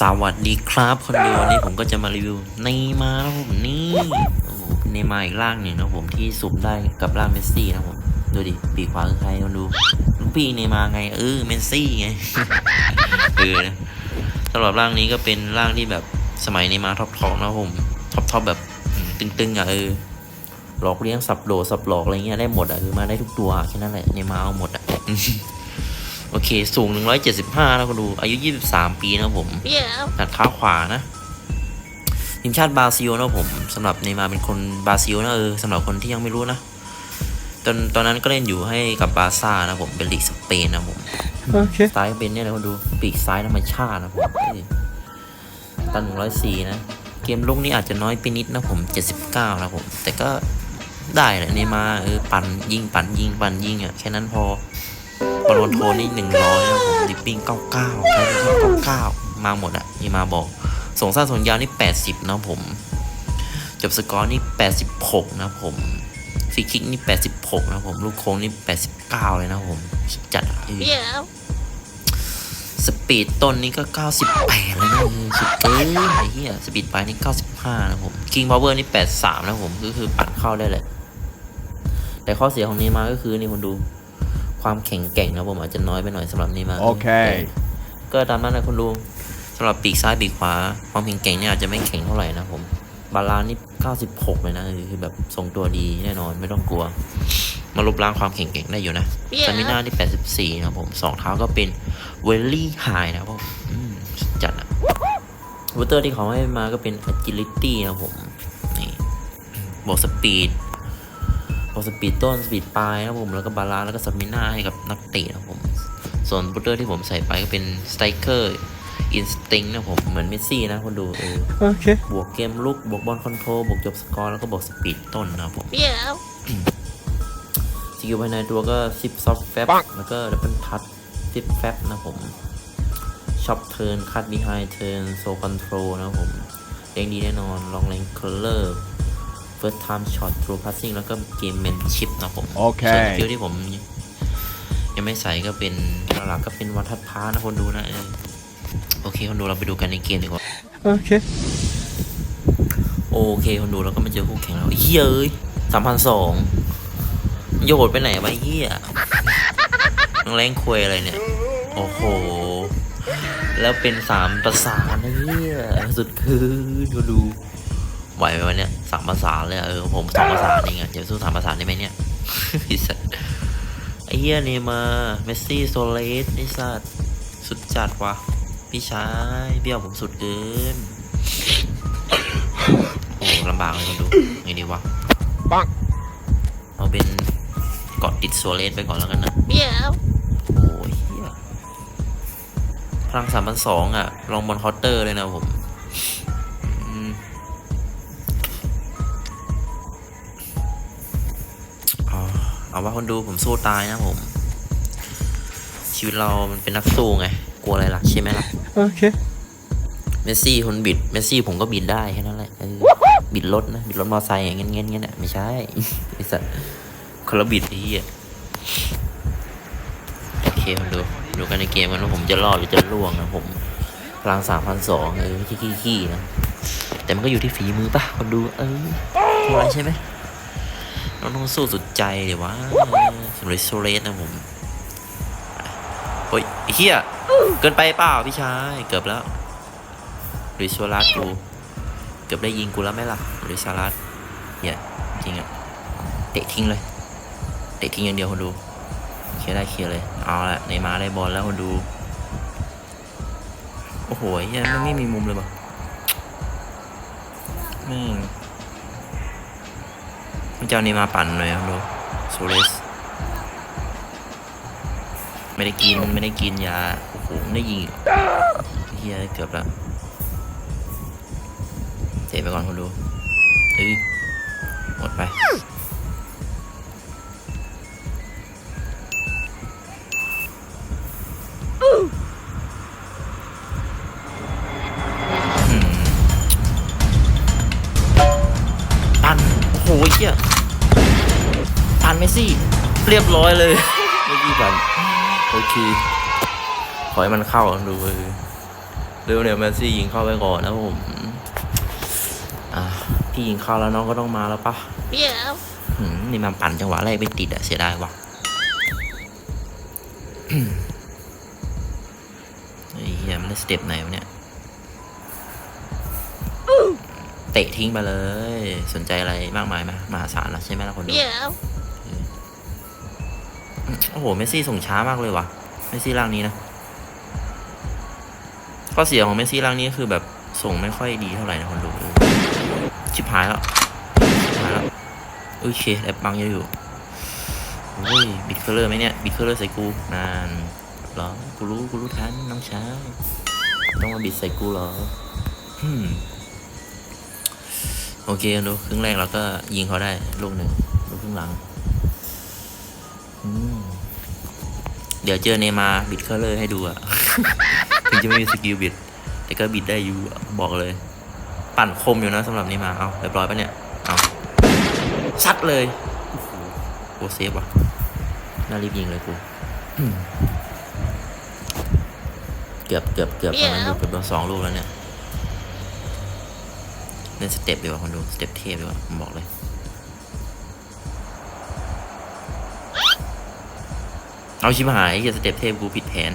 สวัสดีครับคนดูวันนี้ผมก็จะมารีวิวเนมาร์นะครับผมนี่โอ้โหเนมาร์อีกร่างหนึ่งนะผมที่สุ่มได้กับร่างเมสซี่นะผมดูดิปีกขวาคือใครคนดูลูกพี่เนมาร์ไงเออเมสซี่ไงเออนะสำหรับร่างนี้ก็เป็นร่างที่แบบสมัยเนมาร์ท็อปทอปนะผมท็อปทอปแบบตึงๆอะเออหลอกเลี้ยงสับโดสับหลอกอะไรเงี้ยได้หมดอะคือมาได้ทุกตัวแค่นั้นแหละเนมาร์เอาหมดอะ โอเค สูง 175นะคุณดู อายุ 23 ปีนะครับผม Yeah. หัดเท้าขวานะทีมชาติบราซิลนะครับผมสำหรับเนย์มาร์เป็นคนบราซิลนะเออสำหรับคนที่ยังไม่รู้นะตอนตอนนั้นก็เล่นอยู่ให้กับบาร์ซ่านะผมเป็นลีกสเปนนะผม Okay. ซ้ายเป็นเนี่ยนะคุณดูปีกซ้ายธรรมชาตินะผมเอ้ยตัน104นะ เกมลุกนี่อาจจะน้อยไปนิดนะผม79นะผม แต่ก็ได้แหละเนย์มาร์เออปั่นยิงปั่นยิงปั่นยิงอะแค่นั้นพอ บอลลอนโทนี่หนึ่งร้อยนะผมดิปปิ้งเก้าเก้าใช้ดิปปิ้งเก้าเก้ามาหมดอะนี่มาบอกส่งสั้นส่งยาวนี่แปดสิบนะผม จบสกอร์นี่แปดสิบหกนะผมฟรีคิกนี่แปดสิบหกนะผมลูกโค้งนี่แปดสิบเก้าเลยนะผมจัดอะเออ Yeah. สปีดต้นนี่ก็98เลยนะเออสุดเกินไอ้เหี้ยสปีดปลายนี่95นะผมคิงพาวเวอร์นี่83นะผมก็คือปัดเข้าได้เลยแต่ข้อเสียของนย์มาก็คือนี่คนดู ความแข็งแกร่งนะผมอาจจะน้อยไปหน่อยสำหรับเนย์มาร์โอเคแต่ก็ตามนั้นนะคุณดูสำหรับปีกซ้ายปีกขวา ความแข็งแกร่งเนี่ยอาจจะไม่แข็งเท่าไหร่นะผมบาลานซ์นี่ 96 เลยนะเออคือแบบทรงตัวดีแน่นอนไม่ต้องกลัว มาลบล้างความแข็งแกร่งได้อยู่นะ Yeah. สมิน่าที่ 84 นะครับผมสองเท้าก็เป็นเวลลี่ไฮนะครับผมอืมสุดจัดอะวอเตอร์ที่เขาให้มาก็เป็น agility นะครับผม นี่บวกสปีด บวกสปีดต้นสปีดปลายนะครับผมแล้วก็บาลานซ์แล้วก็สมิน่าให้กับนักเตะนะครับผม ส่วนวอเตอร์ที่ผมใส่ไปก็เป็นสไตรเกอร์อินสติ้งนะครับผมเหมือนเมสซี่นะคนดูเออ Okay. บวกเกมลุกบวกบอลคอนโทรลบวกจบสกอร์แล้วก็บวกสปีดต้นนะครับผม Yeah. สกิลภายในตัวก็ซิปซอฟแฟบแล้วก็ดับเบิลทัชซิปแฟบนะผมช็อปเทิร์นคัดบีไฮเทิร์นโซคอนโทรลนะผมเด้งดีแน่นอนลองเลงเคลเลอร์ เฟิร์สไทม์ช็อตทรูพาสซิ่งแล้วก็เกมเมนชิพนะผมโอเคส่วนสกิลที่ผม ยังไม่ใส่ก็เป็นหลักๆก็เป็นวันทัดพานะคนดูนะเออโอเคคนดูเราไปดูกันในเกมดีกว่า Okay. โอเคคนดูแล้วก็มาเจอคู่แข่งแล้วเฮ้ยเอ้ยสามพันสองโยดไปไหนวะเฮียนังแรงควยอะไรเนี่ย โอ้โห แล้วเป็นสามประสานนะเฮียสุดคือดูดู ไหวไหมวะเนี่ยสามประสานเลยอะเออผมสองประสานเองอะจะสู้สามประสานได้ไหมเนี่ยไอ้สัสไอ้เฮียนี่มาเมสซี่โซเลสไอ้สัสสุดจัดว่ะพี่ชายเบี้ยวผมสุดเกินโอ้ลำบากเลยคนดูไงดีวะปังเอาเป็นเกาะติดโซเลสไปก่อนแล้วกันนะ Yeah. โอ้ยเฮียพลังสามพันสองอะลองบนเคาน์เตอร์เลยนะผม เอาเอาว่าคนดูผมสู้ตายนะผม ชีวิตเรามันเป็นนักสู้ไง กลัวอะไรล่ะใช่ไหมล่ะ Okay. เมสซี่คนบิด เมสซี่ผมก็บิดได้แค่นั้นแหละเออบิดรถนะ บิดรถมอเตอร์ไซค์อย่างเงี้ยเงี้ยเงี้ยน่ะไม่ใช่ ไอสัตว์คนละบิดไอ้เหี้ยโอเคมาดู ดูกันในเกมกันว่าผมจะรอดหรือจะล่วงนะผม พลังสามพันสองเออไม่ใช่ขี้ๆนะ แต่มันก็อยู่ที่ฝีมือป่ะคนดู เออทำอะไรใช่ไหม เราต้องสู้สุดใจเดี๋ยวะสำหรับโซเลสนะผมโอ้ยเหี้ยเกินไปเปล่าพี่ชายเกือบแล้วริชวลัสกูเกือบได้ยิงกูแล้วไหมล่ะริชวลัสเนี่ยจริงอะเตะทิ้งเลยเตะทิ้งอย่างเดียวคนดูเคลียร์ได้เคลียร์เลยเอาละในมาได้บอลแล้วคนดูโอ้โหเหี้ยมันไม่มีมุมเลยป่ะแม่ง มันจะเอาเนมาปั่นเลยคนดูโซเลสไม่ได้กินไม่ได้กินยาโอ้โหไม่ได้ยิงอีกเฮียเกือบแล้วเตะไปก่อนคนดูเฮ้ยหมดไป เมสซี่ เรียบร้อยเลยเมื่อกี้ปันโอเคขอให้มันเข้าดูเออเร็วเนี่ยแมสซี่ยิงเข้าไปก่อนนะผมอะพี่ยิงเข้าแล้วน้องก็ต้องมาแล้วปะ Yeah. หืมนี่มันปั่นจังหวะแรกไม่ติดอะเสียดายว่ะไอ้เหี้ยมันได้สเต็ปไหนวะเนี่ยเตะทิ้งไปเลย สนใจอะไรมากมายไหมมหาศาลนะใช่ไหมล่ะคนดู Yeah. โอ้โห เมสซี่ส่งช้ามากเลยว่ะ เมสซี่ร่างนี้นะ ข้อเสียของเมสซี่ร่างนี้คือแบบส่งไม่ค่อยดีเท่าไหร่นะคนดู ชิบหายแล้วชิบหายแล้วโอเคแอบบังเยอะอยู่โอ้ยบิดเคอร์เลอร์ไหมเนี่ย บิดเคอร์เลอร์ใส่กูนานเหรอ กูรู้ กูรู้ทันน้องชายต้องมาบิดใส่กูเหรออืมโอเคดูครึ่งแรกเราก็ยิงเขาได้ลูกหนึ่งลูกครึ่งหลัง เดี๋ยวเจอเนย์มาร์บิดเคอร์เลอร์ให้ดูอะถึงจะไม่มีสกิลบิด แต่ก็บิดได้อยู่อะบอกเลย ปั่นคมอยู่นะสำหรับเนย์มาร์เอาเรียบร้อยปะเนี่ยเอาซัดเลยโอ้โหโอเซฟว่ะน่ารีบยิงเลยกูอืมเกือบเกือบเกือบตอนนั้นดูเกือบโดนสองลูกแล้วเนี่ยเล่นสเต็ปดีกว่าคนดูสเต็ปเทพดีกว่าผมบอกเลย เอาชิบหายอย่าสเต็ปเทพกูผิดแผน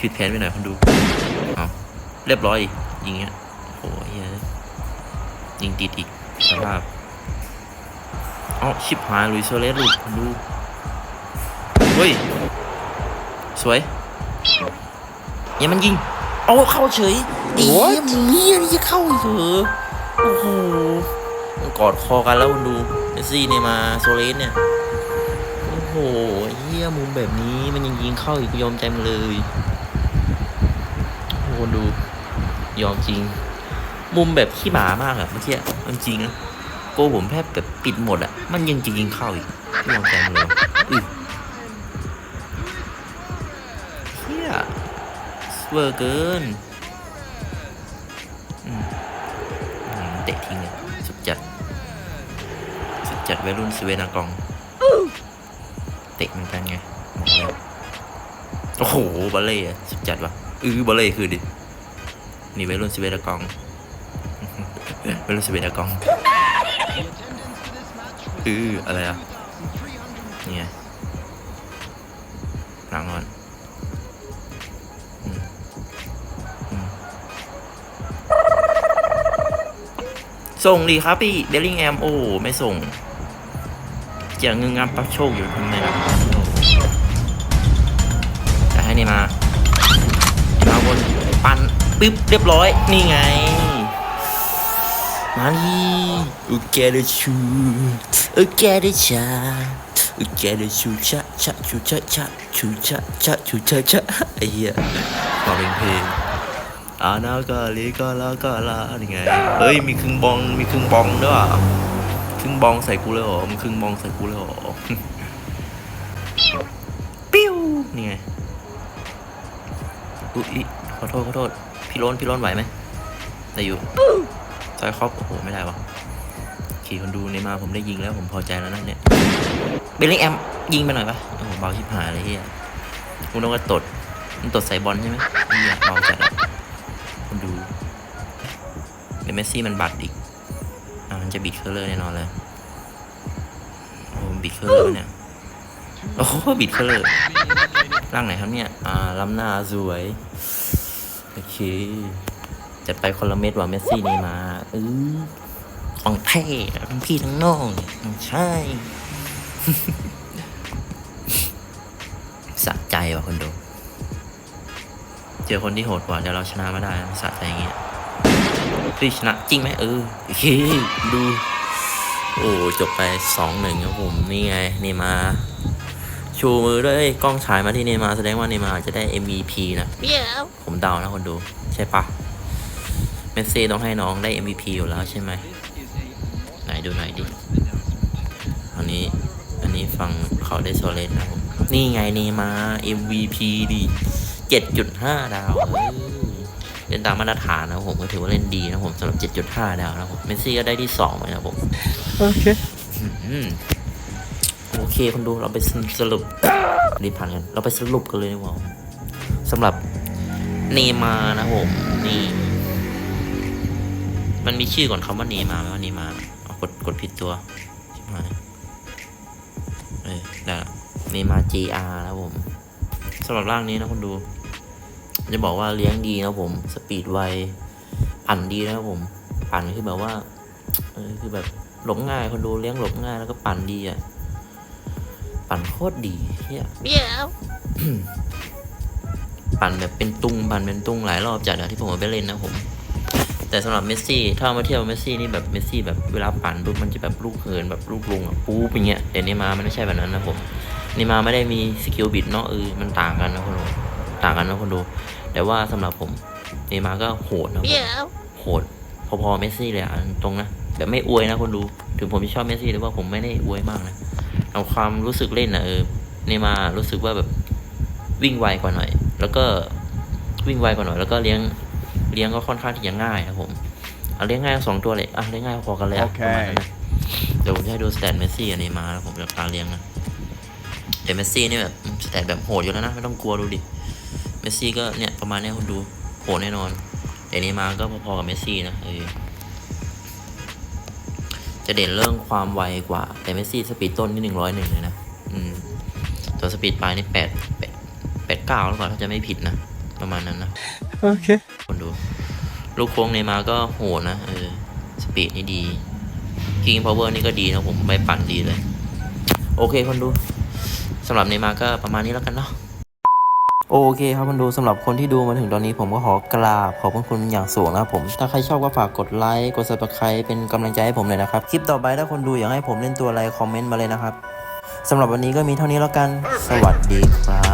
ผิดแผนไปหน่อยคนดูเอาเรียบร้อยอีกยิงเงี้ยโอ้ยเหี้ยยิงติดอีกสภาพเอาชิบหายลุยโซเลสหลุดคนดูเฮ้ยสวยอย่ามันยิงเอาเข้าเฉยไอ้เหี้ยมึงเหี้ยนี่จะเข้าอีกเหรอโอ้โหมันกอดคอกันแล้วคนดูเมสซี่เนี่ยมาโซเลสเนี่ย โอ้โหเฮียมุมแบบนี้มันยังยิงเข้าอีกยอมใจมเลยโอ้โหดู ยอมจริง มุมแบบขี้หมามากอะเมื่อกี้มันจริงนะโกผมแทบแบบปิดหมดอะมันยังจะยิงเข้าอีกยอมใจมเลยอุ้ยเฮียเวอร์เกินเตะทิ้งเลยสุดจัด สุดจัดวัยรุ่นสเวนากอง เตะเหมือนกันไงโอ้โหบอลเล่อะสุดจัดว่ะอือบอลเล่คือดินี่วัยรุ่นสเวตากองวัยรุ่นสเวตากองอืออะไรอะนี่ไงหลังก่อนอืมอืมส่งดีครับพี่เบลลิงแอมโอ้ไม่ส่ง จะงึงงับปักโชคอยู่ทำไมล่ะจะให้นี่มานี่มาบนปั่นปึ๊บเรียบร้อย นี่ไง มาลีอุแกเดชูโอุแกเดชาโอุแกเดชูชะชะชูชะชะชูชะชะชูชะชะไอ้เหี้ยมาเป็นเพลงอานากาลีกาลากาลานี่ไง เฮ้ย มีครึ่งบอง มีครึ่งบองด้วยว่ะ ครึ่งบองใส่กูเลยเหรอมึงครึ่งบองใส่กูเลยเหรอปิ้วนี่ไงอุ๊ยขอโทษขอโทษพี่โล้นพี่โล้นไหวไหมได้อยู่ซอยครอบโอ้โหไม่ได้วะขี่คนดูในมาผมได้ยิงแล้วผมพอใจแล้วนะเนี่ยเบลลิงแอมยิงไปหน่อยปะโอ้โหเบาชิบหายเลยเฮียคุณต้องกระตดมันตดใส่บอลใช่ไหมไม่อยากเบาจัดอะคนดูเดี๋ยวเมสซี่มันบัดอีกอ่า มันจะบิดเคอร์เลอร์แน่นอนเลยโอ้บิดเคอร์เลอร์เนี่ยโอ้โหบิดเคอร์เลอร์ร่างไหนครับเนี่ยอ่าลำหน้าสวยโอเคจัดไปคนละเม็ดว่ะเมสซี่นี่มาเออของเท่ทั้งพี่ทั้งน้องใช่สะใจว่ะคนดู เจอคนที่โหดกว่าเดี๋ยวเราชนะมาได้สะใจอย่างเงี้ยพี่ชนะ จริงไหมเออโอเคดู โอ้จบไปสองหนึ่งครับผมนี่ไงเนมาร์ชูมือด้วยกล้องฉายมาที่เนมาร์แสดงว่าเนมาร์จะได้ MVP นะ Yeah. ผมเดานะคนดู ใช่ปะเมสซี่ต้องให้น้องได้ MVP อยู่แล้วใช่ไหมไหนดูหน่อยดิอันนี้อันนี้ฟังเขาได้โซเลสนะผมนี่ไงเนมาร์ MVP ดิ7.5 ดาวเออเล่นตามมาตรฐานนะครับผมก็ถือว่าเล่นดีนะครับผมสำหรับ 7.5ดาวนะครับผมเมสซี่ก็ได้ที่2เลยนะครับผม โอเคอืมโอเคคนดูเราไปสรุปรีบผ่านกัน เราไปสรุปกันเลยดีกว่าสำหรับเนมาร์นะผมนี่ มันมีชื่อก่อนคำว่าเนมาร์ไหมว่าเนมาร์เอากดกดผิดตัวใช่ไหมเออได้ละเนมาร์ JR นะผมสำหรับร่างนี้นะคุณดู จะบอกว่าเลี้ยงดีนะผม สปีดไวปั่นดีนะครับผม ปั่นคือแบบว่าเออคือแบบหลบง่ายคนดูเลี้ยงหลบง่ายแล้วก็ปั่นดีอะ ปั่นโคตรดีเฮียปั่นแบบเป็นตุ้งปั่นเป็นตุ้งหลายรอบจัดอะที่ผมเอาไปเล่นนะผม แต่สำหรับเมสซี่ถ้าเอามาเทียบกับเมสซี่นี่แบบเมสซี่แบบเวลาปั่นปุ๊บมันจะแบบลูกเหินแบบลูกลงอะปู๊บอย่างเงี้ยแต่เนย์มาร์มันไม่ใช่แบบนั้นนะผมเนย์มาร์ไม่ได้มีสกิลบิดเนาะเออมันต่างกันนะคนดู ต่างกันนะคนดู แต่ว่าสำหรับผมเนย์มาร์ก็โหดนะผมโหดพอๆเมสซี่เลยอะตรงนะแบบไม่อวยนะคนดู ถึงผมจะชอบเมสซี่แต่ว่าผมไม่ได้อวยมากนะเอาความรู้สึกเล่นนะเออเนย์มาร์รู้สึกว่าแบบวิ่งไวกว่าหน่อย แล้วก็วิ่งไวกว่าหน่อย แล้วก็เลี้ยงเลี้ยงก็ค่อนข้างที่จะง่ายนะผมเอาเลี้ยงง่ายทั้งสองตัวเลยอะเลี้ยงง่ายพอกันเลยอะโอเคประมาณนั้นนะเดี๋ยวผมจะให้ดูสแตทเมสซี่อันนี้มาแล้วผมจะการเลี้ยงนะแต่เมสซี่นี่แบบสแตทแบบโหดอยู่แล้วนะ ไม่ต้องกลัวดูดิ เมสซี่ก็เนี่ยประมาณเนี้ยคุณดูโหดแน่นอนแต่นี้มาก็พอๆกับเมสซี่นะเออจะเด่นเรื่องความไวกว่า แต่เมสซี่สปีดต้นนี่หนึ่งร้อยหนึ่งเลยนะอืมตัวสปีดปลายนี่แปดแปดแปดเก้าแล้วก่อนถ้าจะไม่ผิดนะประมาณนั้นนะ Okay. คนดู ลูกโค้งในมาก็โหดนะเออสปีดนี่ดี King Power นี่ก็ดีนะผมไปปั่นดีเลย โอเคคนดูสำหรับในมาก็ประมาณนี้แล้วกันเนาะ โอเคครับคนดูสำหรับคนที่ดูมาถึงตอนนี้ผมก็ขอกราบขอบพระคุณอย่างสูงนะครับผม ถ้าใครชอบก็ฝากกดไลค์กดซับสไครป์เป็นกำลังใจให้ผมเลยนะครับ คลิปต่อไปถ้าคนดูอยากให้ผมเล่นตัวอะไรคอมเมนต์มาเลยนะครับสำหรับวันนี้ก็มีเท่านี้แล้วกัน สวัสดีครับ